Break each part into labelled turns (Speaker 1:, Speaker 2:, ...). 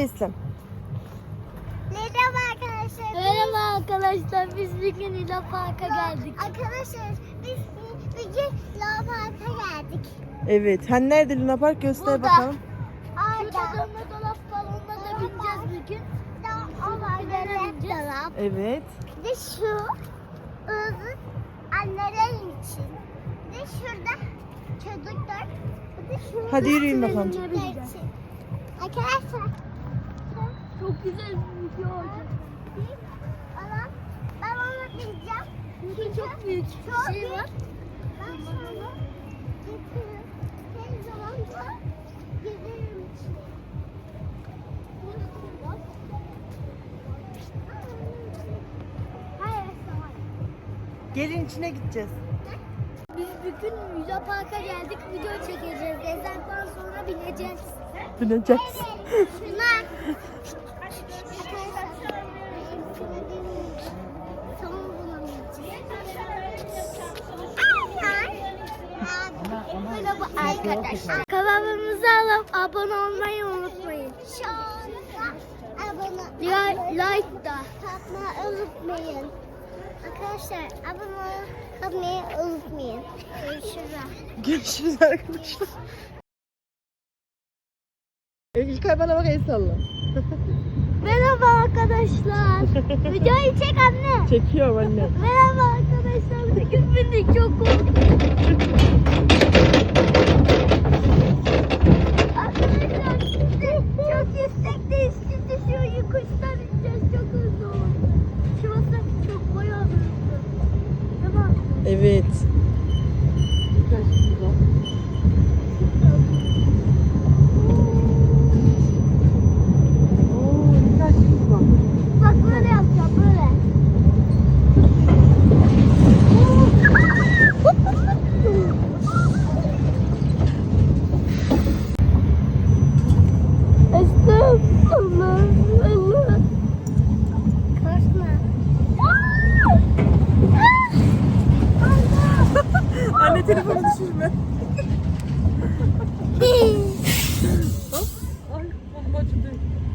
Speaker 1: Eslem.
Speaker 2: Merhaba arkadaşlar.
Speaker 3: Merhaba arkadaşlar biz bugün İla Park'a geldik.
Speaker 2: Arkadaşlar biz bugün Lava Park'a geldik.
Speaker 1: Evet. Hani nerede Luna Park? Göster
Speaker 3: Burada.
Speaker 1: bakalım.
Speaker 3: Şurada dönme dolap balonuna da bineceğiz bugün.
Speaker 2: da olaylara dolap.
Speaker 1: Evet.
Speaker 2: Bir de şu ızı anneler için. Bir de şurada çocuklar. Bir de şu
Speaker 1: Hadi yürüyün bakalım.
Speaker 2: çocuklar için. Arkadaşlar.
Speaker 3: Çok güzel bir video olacak.
Speaker 2: Ama ben onu bineceğim.
Speaker 3: Çünkü çok büyük
Speaker 2: Çok
Speaker 3: şey
Speaker 2: büyük.
Speaker 3: var.
Speaker 2: Ben sonra getiririm. Her zaman da giderim içine.
Speaker 1: Gelin içine gideceğiz.
Speaker 3: Biz bugün İla Park'a geldik video çekeceğiz. Ezandan sonra bineceğiz.
Speaker 1: Bineceğiz.
Speaker 2: Şuna.
Speaker 3: Arkadaşlar. Kanalımıza alıp abone olmayı unutmayın.
Speaker 2: Şu abone
Speaker 3: Like, like da.
Speaker 2: Tatmayı unutmayın. Arkadaşlar abone olmayı unutmayın. Görüşürüz.
Speaker 1: Görüşürüz arkadaşlar. İlkay bana bak el salla.
Speaker 3: Arkadaşlar. Videoyu çek anne.
Speaker 1: Çekiyorum anne.
Speaker 3: Merhaba arkadaşlar. Bugün bindik çok korktum. Arkadaşlar şimdi çok yüksekteyiz. Şimdi şu yokuştan ineceğiz. Çok hızlı olur. Şurası çok bayağı hızlı. Mi?
Speaker 1: Evet. Telefonu düşürme.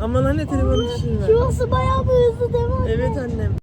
Speaker 1: Aman anne telefonu düşürme.
Speaker 3: Şurası bayağı bir hızlı değil mi?
Speaker 1: Evet annem.